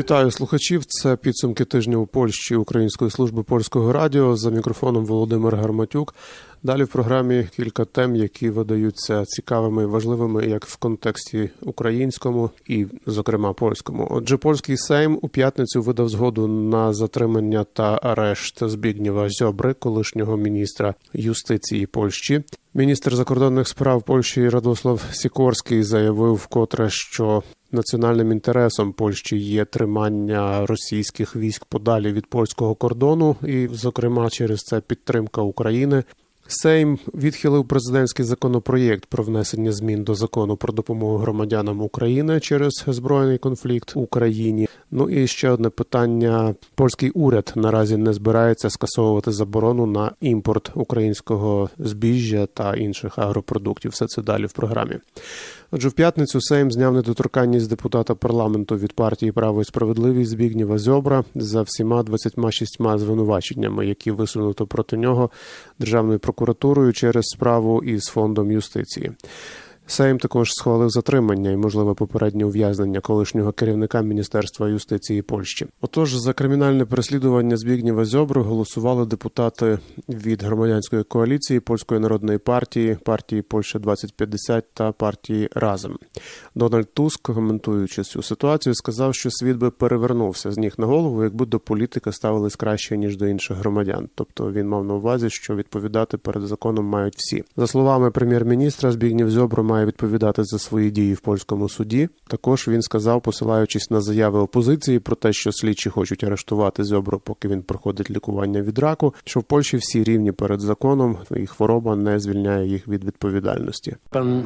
Вітаю слухачів. Це підсумки тижня у Польщі Української служби польського радіо. За мікрофоном Володимир Гарматюк. Далі в програмі кілька тем, які видаються цікавими і важливими як в контексті українському і, зокрема, польському. Отже, польський Сейм у п'ятницю видав згоду на затримання та арешт Збігнєва Зьобри, колишнього міністра юстиції Польщі. Міністр закордонних справ Польщі Радослав Сікорський заявив вкотре, що національним інтересом Польщі є тримання російських військ подалі від польського кордону, і, зокрема, через це підтримка України. Сейм відхилив президентський законопроєкт про внесення змін до закону про допомогу громадянам України через збройний конфлікт в Україні. Ну і ще одне питання: польський уряд наразі не збирається скасовувати заборону на імпорт українського збіжжя та інших агропродуктів. Все це далі в програмі. Отже, в п'ятницю Сейм зняв недоторканність депутата парламенту від партії Право і справедливість Збігнєва Зьобра за всіма 26 звинуваченнями, які висунуто проти нього державною прокуратурою через справу із фондом юстиції. Сейм також схвалив затримання і можливе попереднє ув'язнення колишнього керівника Міністерства юстиції Польщі. Отож, за кримінальне переслідування Збігнєва Зьобри голосували депутати від громадянської коаліції Польської народної партії, партії Польща 2050 та партії Разом. Дональд Туск, коментуючи цю ситуацію, сказав, що світ би перевернувся з ніг на голову, якби до політика ставились краще ніж до інших громадян. Тобто він мав на увазі, що відповідати перед законом мають всі. За словами прем'єр-міністра, Збігнєв Зьобро має відповідати за свої дії в польському суді. Також він сказав, посилаючись на заяви опозиції про те, що слідчі хочуть арештувати Зьобро, поки він проходить лікування від раку, що в Польщі всі рівні перед законом, і хвороба не звільняє їх від відповідальності.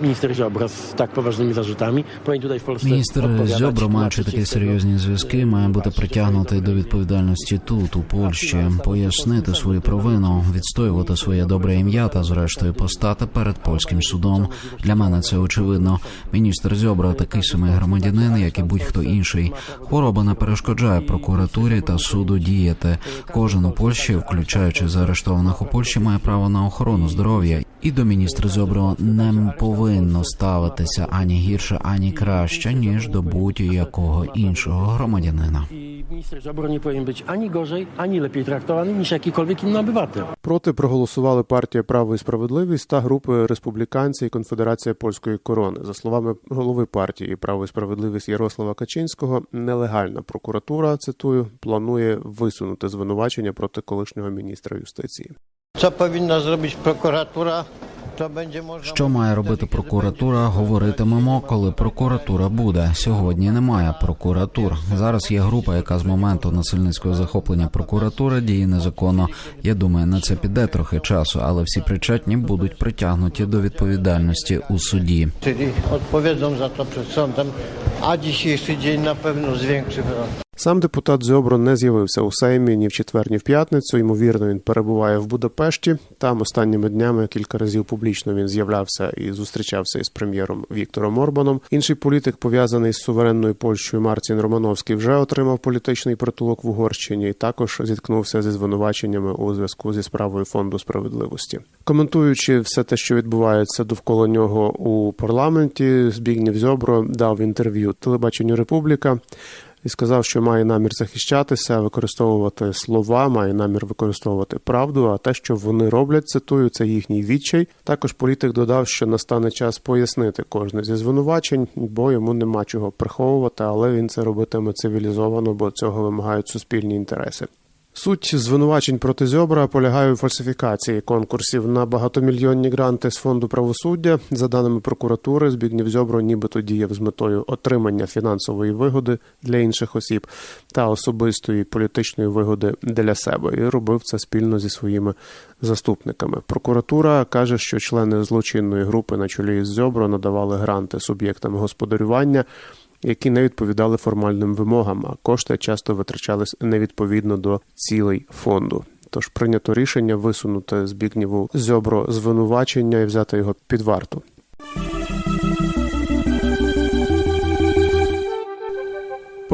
Minister Ziobro z tak poważnymi zarzutami powinien tutaj w Polsce Міністр Зьобро, маючи такі серйозні зв'язки, має бути притягнутий до відповідальності тут, у Польщі, пояснити свою провину, відстоювати своє добре ім'я та, зрештою, постати перед польським судом. Для мене це очевидно. Міністр Зьобро такий самий громадянин, як і будь-хто інший. Хвороба не перешкоджає прокуратурі та суду діяти. Кожен у Польщі, включаючи заарештованих у Польщі, має право на охорону здоров'я. І до міністра Зьобро не повинно ставитися ані гірше, ані краще, ніж до будь-якого іншого громадянина. Minister Ziobro nie powinien być ani gorzej, ani lepiej traktowany niż jakikolwiek inny obywatel. Проти проголосували партія Право і справедливість та групи республіканці і Конфедерація польської корони. За словами голови партії Право і справедливість Ярослава Качинського, нелегальна прокуратура цитую планує висунути звинувачення проти колишнього міністра юстиції. Co повинна зробити prokuratura? Що має робити прокуратура? Говоритимемо, коли прокуратура буде. Сьогодні немає прокуратур. Зараз є група, яка з моменту насильницького захоплення прокуратури діє незаконно. Я думаю, на це піде трохи часу, але всі причетні будуть притягнуті до відповідальності у суді. To przed sądem, a dzisiejszy dzień na pewno zwiększy wyrok. Сам депутат Зьобро не з'явився у Сеймі ні в четвер, ні в п'ятницю. Ймовірно, він перебуває в Будапешті. Там останніми днями кілька разів публічно він з'являвся і зустрічався із прем'єром Віктором Орбаном. Інший політик, пов'язаний з суверенною Польщею Марцін Романовський, вже отримав політичний притулок в Угорщині і також зіткнувся зі звинуваченнями у зв'язку зі справою фонду справедливості. Коментуючи все те, що відбувається довкола нього у парламенті, Збігнєв Зьобро дав інтерв'ю телебаченню Републіка і сказав, що має намір захищатися, використовувати слова, має намір використовувати правду. А те, що вони роблять, цитую, це їхній відчай. Також політик додав, що настане час пояснити кожне зі звинувачень, бо йому нема чого приховувати, але він це робитиме цивілізовано, бо цього вимагають суспільні інтереси. Суть звинувачень проти Зьобра полягає у фальсифікації конкурсів на багатомільйонні гранти з фонду правосуддя. За даними прокуратури, Збігнєв Зьобро нібито діяв з метою отримання фінансової вигоди для інших осіб та особистої політичної вигоди для себе і робив це спільно зі своїми заступниками. Прокуратура каже, що члени злочинної групи на чолі з Зьобро надавали гранти суб'єктам господарювання які не відповідали формальним вимогам, а кошти часто витрачались невідповідно до цілей фонду. Тож прийнято рішення висунути Збігнєву зьобро звинувачення і взяти його під варту.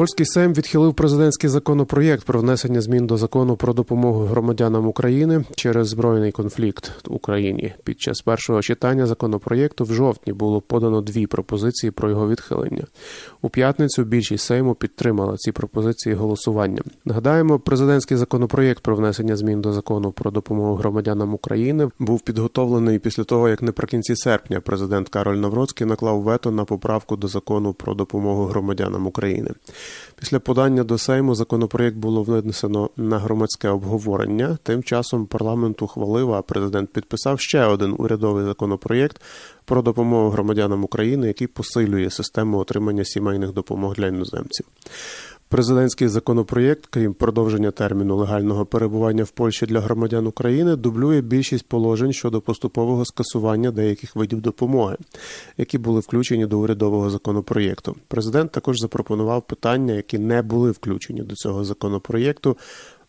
Польський Сейм відхилив президентський законопроєкт про внесення змін до закону про допомогу громадянам України через збройний конфлікт в Україні. Під час першого читання законопроєкту в жовтні було подано дві пропозиції про його відхилення. У п'ятницю більшість Сейму підтримала ці пропозиції голосуванням. Нагадаємо, президентський законопроєкт про внесення змін до закону про допомогу громадянам України був підготовлений після того, як наприкінці серпня президент Кароль Навроцький наклав вето на поправку до закону про допомогу громадянам України. Після подання до Сейму законопроєкт було винесено на громадське обговорення. Тим часом парламент ухвалив, а президент підписав ще один урядовий законопроєкт про допомогу громадянам України, який посилює систему отримання сімейних допомог для іноземців. Президентський законопроєкт, крім продовження терміну легального перебування в Польщі для громадян України, дублює більшість положень щодо поступового скасування деяких видів допомоги, які були включені до урядового законопроєкту. Президент також запропонував питання, які не були включені до цього законопроєкту.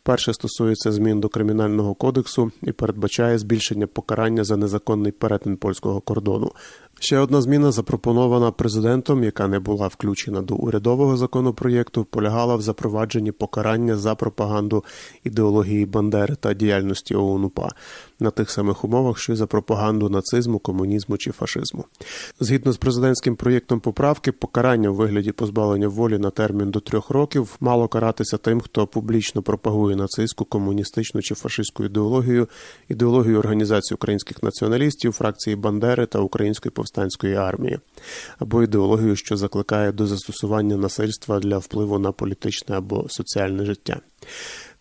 Перше стосується змін до кримінального кодексу і передбачає збільшення покарання за незаконний перетин польського кордону. Ще одна зміна, запропонована президентом, яка не була включена до урядового законопроєкту, полягала в запровадженні покарання за пропаганду ідеології Бандери та діяльності ОУН-УПА на тих самих умовах, що й за пропаганду нацизму, комунізму чи фашизму. Згідно з президентським проєктом поправки, покарання у вигляді позбавлення волі на термін до трьох років мало каратися тим, хто публічно пропагує нацистську, комуністичну чи фашистську ідеологію, ідеологію організації українських націоналістів, фракції Бандери та Української повстанської армії, або ідеологію, що закликає до застосування насильства для впливу на політичне або соціальне життя.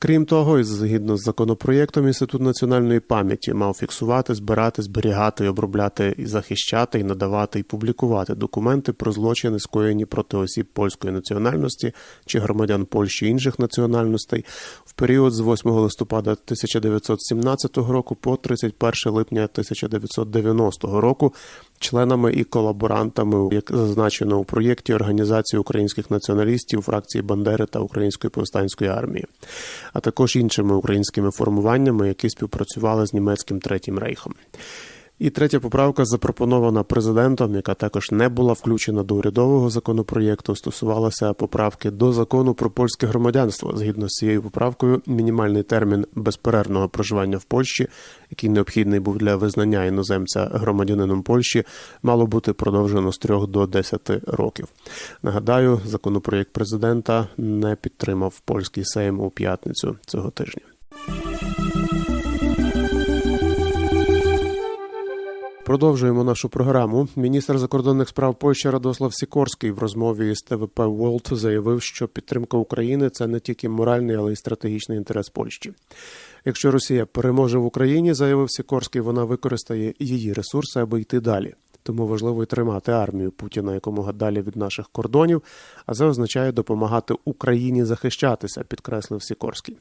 Крім того, і згідно з законопроєктом, інститут національної пам'яті мав фіксувати, збирати, зберігати, обробляти і захищати, і надавати і публікувати документи про злочини, скоєні проти осіб польської національності чи громадян Польщі інших національностей в період з 8 листопада 1917 року по 31 липня 1990 року. Членами і колаборантами, як зазначено у проєкті Організації українських націоналістів, фракції Бандери та Української повстанської армії, а також іншими українськими формуваннями, які співпрацювали з німецьким третім рейхом. І третя поправка, запропонована президентом, яка також не була включена до урядового законопроєкту, стосувалася поправки до закону про польське громадянство. Згідно з цією поправкою, мінімальний термін безперервного проживання в Польщі, який необхідний був для визнання іноземця громадянином Польщі, мало бути продовжено з 3 до 10 років. Нагадаю, законопроєкт президента не підтримав польський сейм у п'ятницю цього тижня. Продовжуємо нашу програму. Міністр закордонних справ Польщі Радослав Сікорський в розмові з ТВП World заявив, що підтримка України це не тільки моральний, але й стратегічний інтерес Польщі. Якщо Росія переможе в Україні, заявив Сікорський, вона використає її ресурси, аби йти далі. Тому важливо й тримати армію Путіна якомога далі від наших кордонів, а це означає допомагати Україні захищатися, підкреслив Сікорський.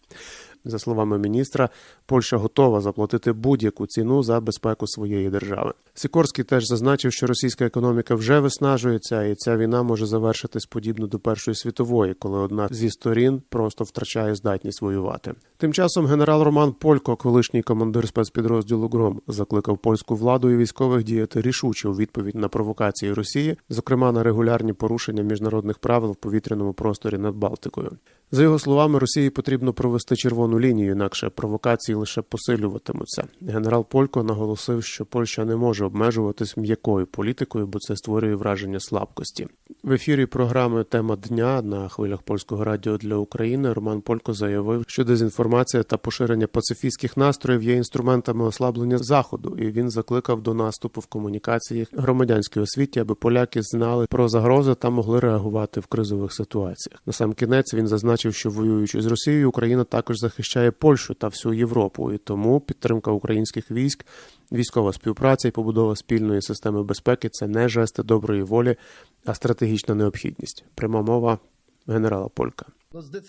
За словами міністра, Польща готова заплатити будь-яку ціну за безпеку своєї держави. Сікорський теж зазначив, що російська економіка вже виснажується, і ця війна може завершитись подібно до Першої світової, коли одна зі сторін просто втрачає здатність воювати. Тим часом генерал Роман Полько, колишній командир спецпідрозділу Гром, закликав польську владу і військових діяти рішуче у відповідь на провокації Росії, зокрема на регулярні порушення міжнародних правил в повітряному просторі над Балтикою. За його словами, Росії потрібно провести червону лінію, інакше провокації лише посилюватимуться. Генерал Полько наголосив, що Польща не може обмежуватись м'якою політикою, бо це створює враження слабкості. В ефірі програми Тема дня на хвилях польського радіо для України Роман Полько заявив, що дезінформація та поширення пацифістських настроїв є інструментами ослаблення заходу, і він закликав до наступу в комунікаціях громадянській освіті, аби поляки знали про загрози та могли реагувати в кризових ситуаціях. На сам кінець він зазначив, що воюючи з Росією, Україна також захищає Польщу та всю Європу, і тому підтримка українських військ, військова співпраця і побудова спільної системи безпеки це не жести доброї волі, а стратегічна необхідність. Пряма мова генерала Полька.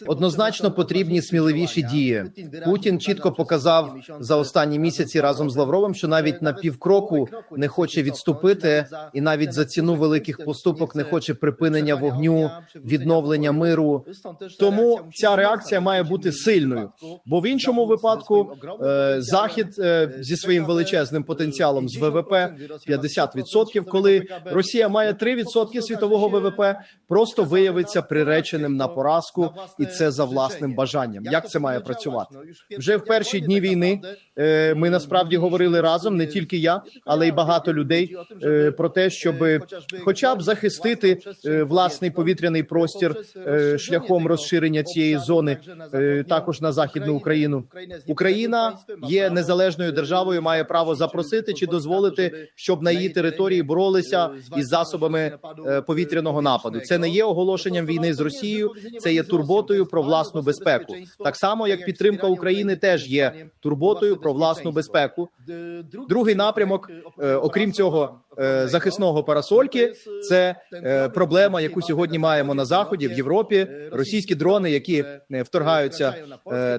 Однозначно потрібні сміливіші дії. Путін чітко показав за останні місяці разом з Лавровим, що навіть на півкроку не хоче відступити, і навіть за ціну великих поступок не хоче припинення вогню, відновлення миру. Тому ця реакція має бути сильною. Бо в іншому випадку е, захід е, зі своїм величезним потенціалом з ВВП 50%, коли Росія має 3% світового ВВП, просто виявиться приреченим на поразку, і це за власним бажанням. Як це має працювати? Вже в перші дні війни е, ми насправді говорили разом, не тільки я, але й багато людей е, про те, щоб хоча б захистити е, власний повітряний простір шляхом розширення цієї зони також на західну Україну. Україна є незалежною державою, має право запросити чи дозволити, щоб на її території боролися із засобами повітряного нападу. Це не є оголошенням війни з Росією, це є турботою про власну безпеку. Так само як підтримка України теж є турботою про власну безпеку. Другий напрямок, е, окрім цього е, захисного парасольки, це е, проблема, яку сьогодні маємо на заході в Європі. Російські дрони, які вторгаються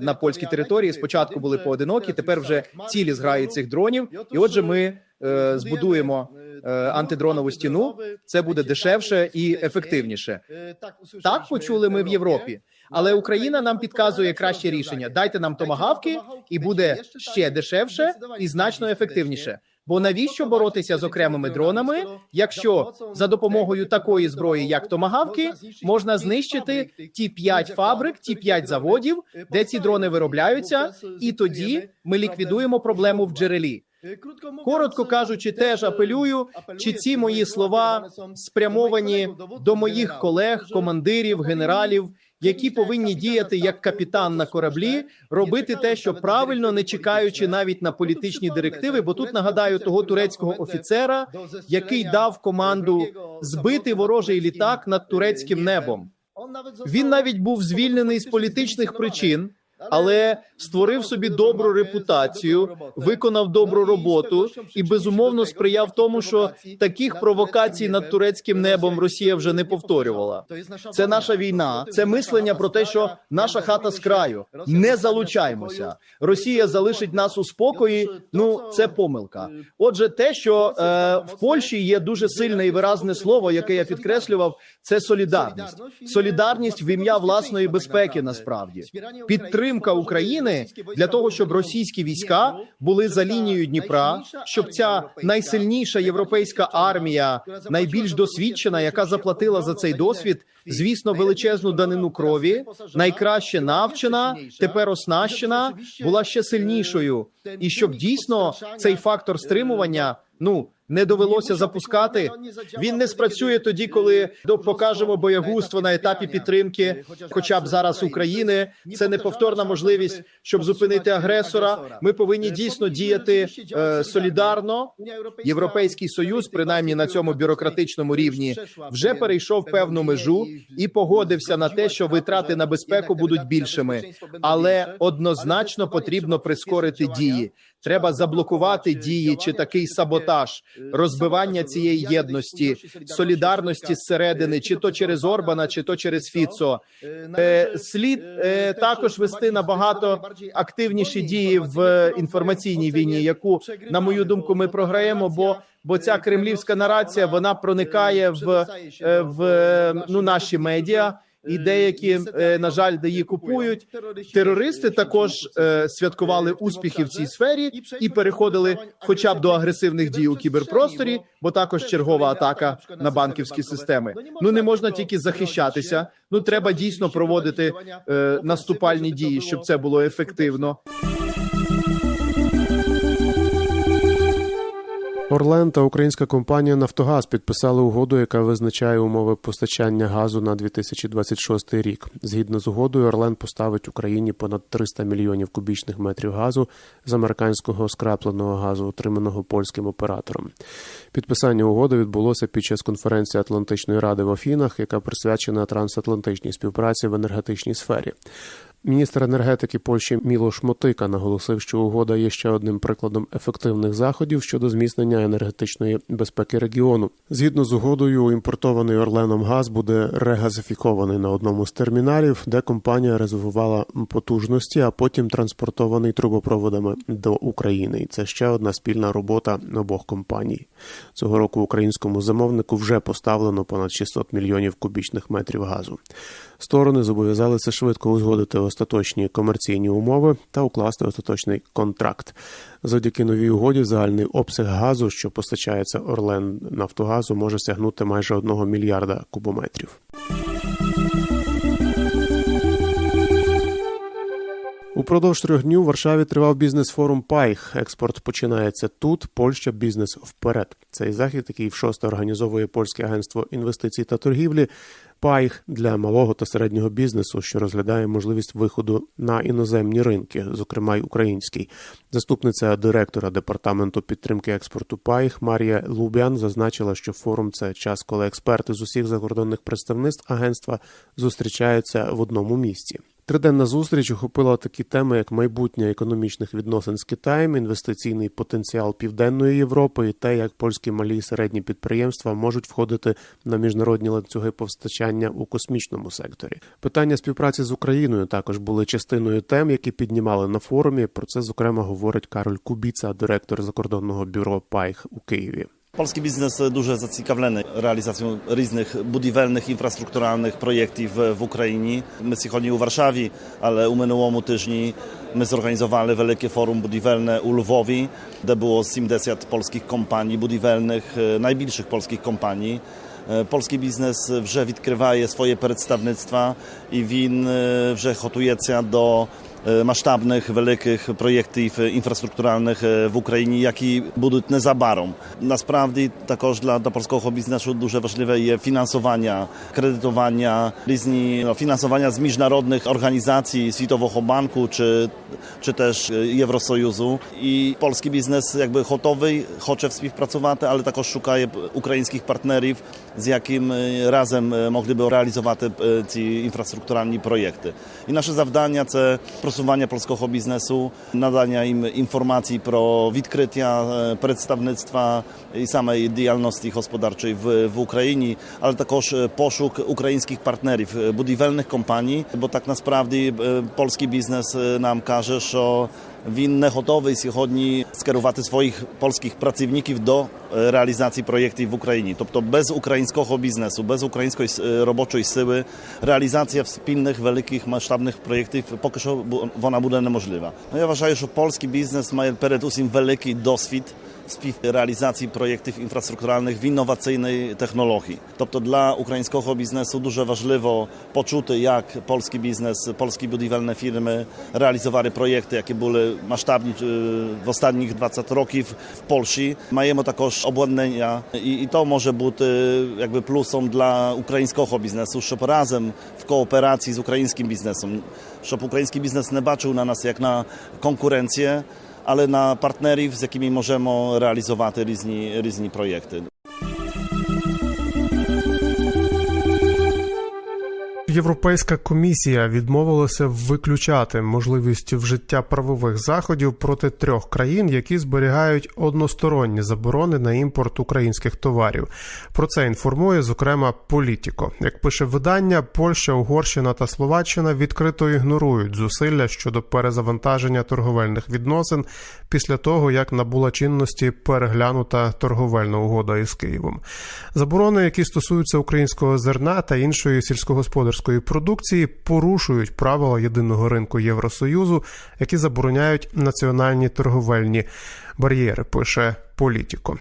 на польські території, спочатку були поодинокі, тепер вже цілі зграї цих дронів. І отже, ми збудуємо антидронову стіну. Це буде дешевше і ефективніше. Так почули ми в Європі. Але Україна нам підказує краще рішення. Дайте нам томагавки, і буде ще дешевше і значно ефективніше. Бо навіщо боротися з окремими дронами, якщо за допомогою такої зброї, як томагавки, можна знищити ті п'ять фабрик, ті п'ять заводів, де ці дрони виробляються, і тоді ми ліквідуємо проблему в джерелі. Коротко кажучи, теж апелюю, чи ці мої слова спрямовані до моїх колег, командирів, генералів, які повинні діяти як капітан на кораблі, робити те, що правильно, не чекаючи навіть на політичні директиви. Бо тут нагадаю того турецького офіцера, який дав команду збити ворожий літак над турецьким небом. Він навіть був звільнений з політичних причин. Але створив собі добру репутацію, виконав добру роботу і безумовно сприяв тому, що таких провокацій над турецьким небом Росія вже не повторювала. Це наша війна, це мислення про те, що наша хата з краю. Не залучаємося. Росія залишить нас у спокої. Ну це помилка. Отже, те, що е, в Польщі є дуже сильне і виразне слово, яке я підкреслював, це солідарність. Солідарність в ім'я власної безпеки. Насправді підтримка України для того, щоб російські війська були за лінією Дніпра, щоб ця найсильніша європейська армія, найбільш досвідчена, яка заплатила за цей досвід, звісно, величезну данину крові, найкраще навчена, тепер оснащена, була ще сильнішою, і щоб дійсно цей фактор стримування ну не довелося запускати. Він не спрацює тоді, коли покажемо боягузтво на етапі підтримки, хоча б зараз України. Це неповторна можливість, щоб зупинити агресора. Ми повинні дійсно діяти е, солідарно. Європейський союз, принаймні на цьому бюрократичному рівні, вже перейшов певну межу і погодився на те, що витрати на безпеку будуть більшими, але однозначно потрібно прискорити дії. Треба заблокувати дії чи такий саботаж, розбивання цієї єдності, солідарності зсередини, чи то через Орбана, чи то через Фіцо. Е, слід е, також вести набагато активніші дії в інформаційній війні, яку на мою думку ми програємо. Бо бо ця кремлівська нарація вона проникає в, е, в е, ну наші медіа. І деякі е, на жаль, де її купують. Терористи також е, святкували успіхи в цій сфері і переходили, хоча б до агресивних дій у кіберпросторі, бо також чергова атака на банківські системи. Ну не можна тільки захищатися. Ну треба дійсно проводити е, наступальні дії, щоб це було ефективно. Орлен та українська компанія Нафтогаз підписали угоду, яка визначає умови постачання газу на 2026 рік. Згідно з угодою, Орлен поставить Україні понад 300 мільйонів кубічних метрів газу з американського скрапленого газу, отриманого польським оператором. Підписання угоди відбулося під час конференції Атлантичної ради в Афінах, яка присвячена трансатлантичній співпраці в енергетичній сфері. Міністр енергетики Польщі Мілош Мотика наголосив, що угода є ще одним прикладом ефективних заходів щодо зміцнення енергетичної безпеки регіону. Згідно з угодою, імпортований Орленом газ буде регазифікований на одному з терміналів, де компанія резервувала потужності, а потім транспортований трубопроводами до України. І це ще одна спільна робота обох компаній. Цього року українському замовнику вже поставлено понад 600 мільйонів кубічних метрів газу. Сторони зобов'язалися швидко узгодити остаточні комерційні умови та укласти остаточний контракт. Завдяки новій угоді загальний обсяг газу, що постачається Орлен Нафтогазу, може сягнути майже 1 мільярда кубометрів. Упродовж трьох днів у Варшаві тривав бізнес-форум Пайх. Експорт починається тут. Польща бізнес вперед. Цей захід, який в шосте організовує польське агентство інвестицій та торгівлі. Пайх для малого та середнього бізнесу, що розглядає можливість виходу на іноземні ринки, зокрема й український. Заступниця директора департаменту підтримки експорту Пайх Марія Лубян зазначила, що форум це час, коли експерти з усіх закордонних представництв агентства зустрічаються в одному місці. Триденна зустріч охопила такі теми, як майбутнє економічних відносин з Китаєм, інвестиційний потенціал Південної Європи і те, як польські малі і середні підприємства можуть входити на міжнародні ланцюги постачання у космічному секторі. Питання співпраці з Україною також були частиною тем, які піднімали на форумі. Про це зокрема говорить Кароль Кубіца, директор закордонного бюро Пайх у Києві. Polski biznes дуже зацікавлений реалізацією різних будівельних інфраструктуральних проєктів в Україні. Ми сьогодні у Варшаві, але у минулому тижні ми зорганізували велике forum будівельне у Львові, де було 70 polskich компаній будівельних, найбільших polskich компаній. Polski бізнес вже відкриває своє представництва і він вже готується до масштабних великих проєктів інфраструктуральних в Україні, які будуть незабаром. Насправді також для, для polskiego biznesu дуже важливе є фінансування, кредитування, різні no, фінансування з міжнародних організацій Світового банку чи, чи теж Євросоюзу. І польський бізнес якби готовий, хоче співпрацювати, але також шукає українських партнерів, з яким разом mogliby реалізувати ці інфраструктуральні проєкти. І наше завдання це просування polskiego biznesu, надання їм інформації про відкриття представництва і самої діяльності господарчої в, в Україні, але також пошук українських партнерів, будівельних компаній, бо так насправді polski бізнес нам каже, що він не готовий сьогодні скерувати своїх польських працівників до реалізації проєктів в Україні. Тобто без українського бізнесу, без української робочої сили реалізація спільних великих масштабних проєктів поки що вона буде неможлива. No ja вважаю, що польський бізнес має перед усім великий досвід співреалізації проєктів інфраструктуральних в інноваційній технології. Тобто для українського бізнесу дуже важливо почути, як polski biznes, polskie budowlane firmy realizowały projekty, jakie były масштабні в останніх 20 років в Польщі. Маємо також обладнання, і, і то може бути якби плюсом для українського бізнесу, щоб разом в кооперації з українським бізнесом, щоб український бізнес не бачив на нас як на конкуренцję, ale na partnerów, z jakimi możemy realizować różne, projekty. Європейська комісія відмовилася виключати можливість вжиття правових заходів проти трьох країн, які зберігають односторонні заборони на імпорт українських товарів. Про це інформує зокрема Політіко. Як пише видання, Польща, Угорщина та Словаччина відкрито ігнорують зусилля щодо перезавантаження торговельних відносин після того, як набула чинності переглянута торговельна угода із Києвом. Заборони, які стосуються українського зерна та іншої сільськогосподарської продукції, порушують правила єдиного ринку Євросоюзу, які забороняють національні торговельні бар'єри. Пише Політіко.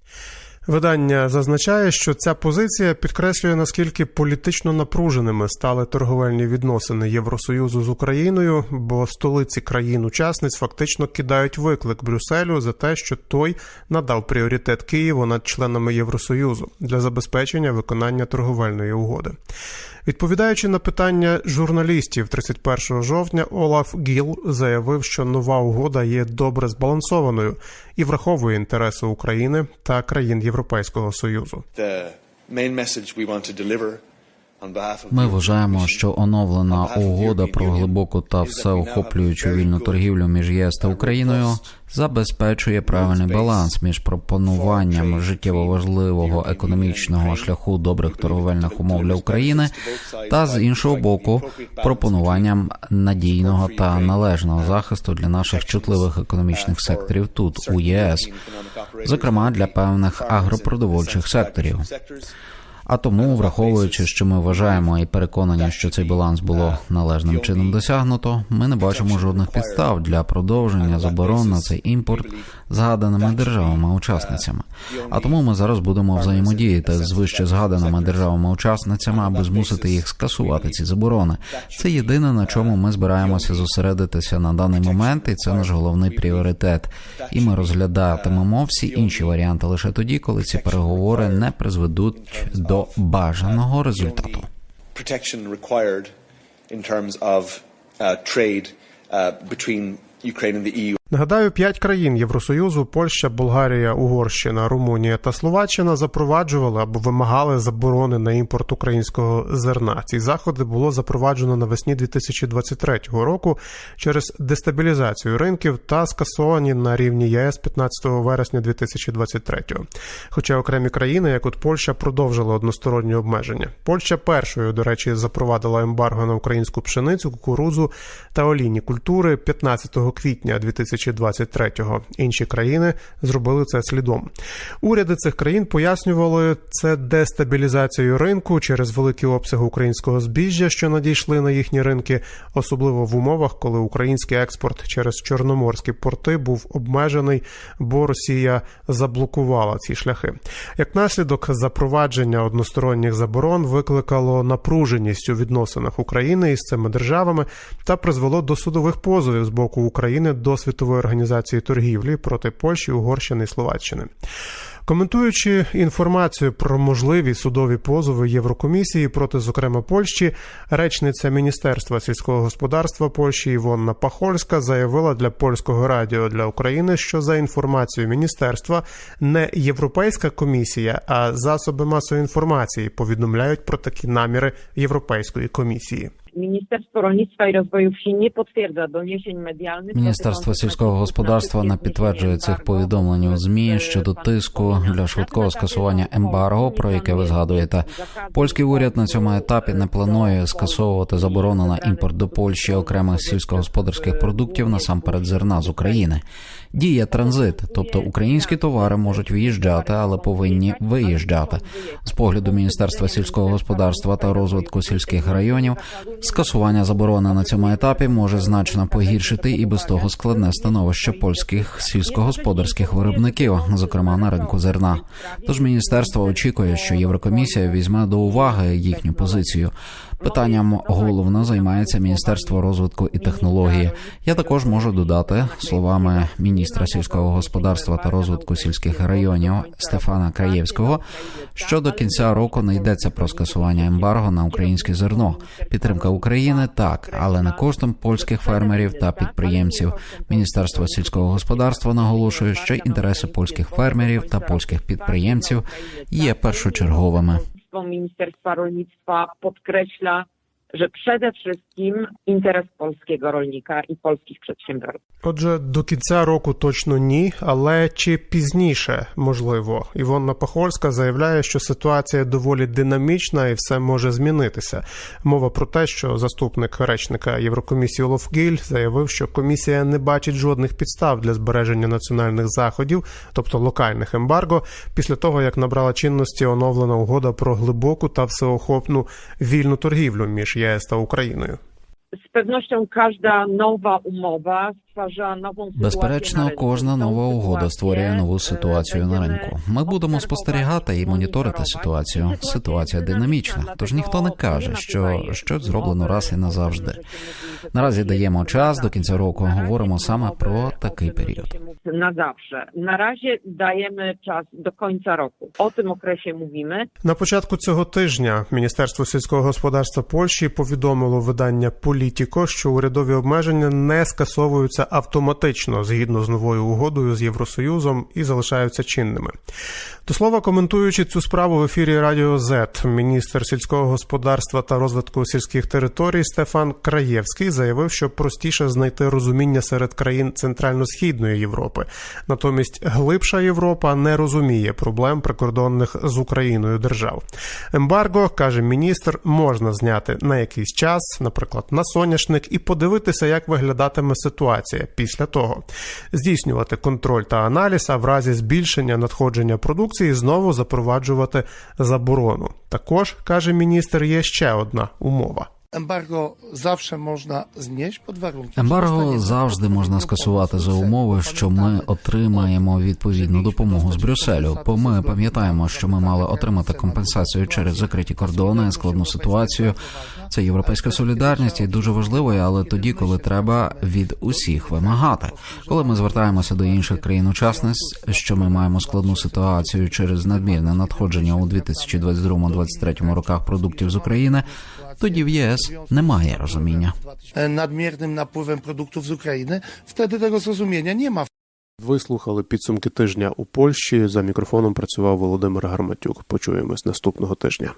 Видання зазначає, що ця позиція підкреслює наскільки політично напруженими стали торговельні відносини Євросоюзу з Україною, бо столиці країн-учасниць фактично кидають виклик Брюсселю за те, що той надав пріоритет Києву над членами Євросоюзу для забезпечення виконання торговельної угоди. Відповідаючи на питання журналістів 31 жовтня, Олаф Гіл заявив, що нова угода є добре збалансованою і враховує інтереси України та країн Європейського союзу. The main message we want to deliver Ми вважаємо, що оновлена угода про глибоку та всеохоплюючу вільну торгівлю між ЄС та Україною забезпечує правильний баланс між пропонуванням життєво важливого економічного шляху добрих торговельних умов для України та з іншого боку пропонуванням надійного та належного захисту для наших чутливих економічних секторів тут у ЄС, зокрема для певних агропродовольчих секторів. А тому, враховуючи, що ми вважаємо і переконані, що цей баланс було належним чином досягнуто, ми не бачимо жодних підстав для продовження заборон на цей імпорт згаданими державами-учасницями. А тому ми зараз будемо взаємодіяти з вище згаданими державами-учасницями, аби змусити їх скасувати ці заборони. Це єдине на чому ми збираємося зосередитися на даний момент, і це наш головний пріоритет. І ми розглядатимемо всі інші варіанти лише тоді, коли ці переговори не призведуть до бажаного результату. protection required in terms of uh, trade uh, between Ukraine and the EU. Нагадаю, п'ять країн Євросоюзу Польща, Болгарія, Угорщина, Румунія та Словаччина запроваджували або вимагали заборони на імпорт українського зерна. Ці заходи було запроваджено навесні 2023 року через дестабілізацію ринків та скасовані на рівні ЄС 15 вересня 2023. Хоча окремі країни, як от Польща, продовжили односторонні обмеження. Польща першою, до речі, запровадила ембарго на українську пшеницю, кукурузу та олійні культури 15 квітня 2023-го. Інші країни зробили це слідом. Уряди цих країн пояснювали це дестабілізацією ринку через великі обсяги українського збіжжя, що надійшли на їхні ринки, особливо в умовах, коли український експорт через чорноморські порти був обмежений, бо Росія заблокувала ці шляхи. Як наслідок, запровадження односторонніх заборон викликало напруженість у відносинах України із цими державами та призвело до судових позовів з боку України до світової організації торгівлі проти Польщі, Угорщини і Словаччини. Коментуючи інформацію про можливі судові позови Єврокомісії проти, зокрема, Польщі, речниця Міністерства сільського господарства Польщі Івонна Пахольська заявила для польського радіо для України, що за інформацією міністерства не Європейська комісія, а засоби масової інформації повідомляють про такі наміри Європейської комісії. Ministerstwo Rolnictwa i Rozwoju Wsi nie potwierdza doniesień medialnych. Міністерство сільського господарства не підтверджує цих повідомлень у змі щодо тиску для швидкого скасування ембарго, про яке ви згадуєте. Польський уряд на цьому етапі не планує скасовувати заборону на імпорт до Польщі окремих сільськогосподарських продуктів насамперед зерна з України. Діє транзит, тобто українські товари можуть в'їжджати, але повинні виїжджати. З погляду Міністерства сільського господарства та розвитку сільських районів, скасування заборони на цьому етапі може значно погіршити і без того складне становище польських сільськогосподарських виробників, зокрема на ринку зерна. Тож міністерство очікує, що Єврокомісія візьме до уваги їхню позицію. Питанням головно займається Міністерство розвитку і технології. Я також можу додати словами міністра сільського господарства та розвитку сільських районів Стефана Краєвського, що до кінця року не йдеться про скасування ембарго на українське зерно. Підтримка України так, але не коштом польських фермерів та підприємців. Міністерство сільського господарства наголошує, що інтереси польських фермерів та польських підприємців є першочерговими. Ministerstwa Rolnictwa podkreśla, że przede wszystkim interes polskiego rolnika i polskich przedsiębiorców. Отже, до кінця року точно ні, але чи пізніше можливо. Івонна Пахольська заявляє, що ситуація доволі динамічна і все може змінитися. Мова про те, що заступник речника Єврокомісії Олаф Гіль заявив, що комісія не бачить жодних підстав для збереження національних заходів, тобто локальних ембарго, після того як набрала чинності оновлена угода про глибоку та всеохопну вільну торгівлю між ЄС та Україною. Z pewnością każda nowa umowa Безперечно, кожна нова угода створює нову ситуацію на ринку. Ми будемо спостерігати і моніторити ситуацію. Ситуація динамічна, тож ніхто не каже, що щось зроблено раз і назавжди. Наразі даємо час до кінця року. Говоримо саме про такий період. Na zawsze. Na razie dajemy czas do końca roku. O tym. На початку цього тижня Міністерство сільського господарства Польщі повідомило видання Політіко, що урядові обмеження не скасовуються вводяться автоматично згідно з новою угодою з Євросоюзом і залишаються чинними. До слова, коментуючи цю справу в ефірі Радіо Z, міністр сільського господарства та розвитку сільських територій Стефан Краєвський заявив, що простіше знайти розуміння серед країн Центрально-східної Європи. Натомість глибша Європа не розуміє проблем прикордонних з Україною держав. Ембарго каже міністр, можна зняти на якийсь час, наприклад, на соняшник, і подивитися, як виглядатиме ситуація після того, здійснювати контроль та аналіз, а в разі збільшення надходження продукції знову запроваджувати заборону. Також каже міністр, є ще одна умова. Znieść pod warunkiem. Ембарго завжди можна скасувати за умови, що ми отримаємо відповідну допомогу з Брюсселю. Бо ми пам'ятаємо, що ми мали отримати компенсацію через закриті кордони, складну ситуацію. Це європейська солідарність і дуже важливо, але тоді, коли треба від усіх вимагати. Коли ми звертаємося до інших країн-учасниць, що ми маємо складну ситуацію через надмірне надходження у 2022-2023 роках продуктів з України, тоді в ЄС немає розуміння. Надмірним напливом продуктів з України Ukrainy, того tego нема. Ви слухали підсумки тижня у Польщі. За мікрофоном працював Володимир Гарматюк. Почуємось наступного тижня.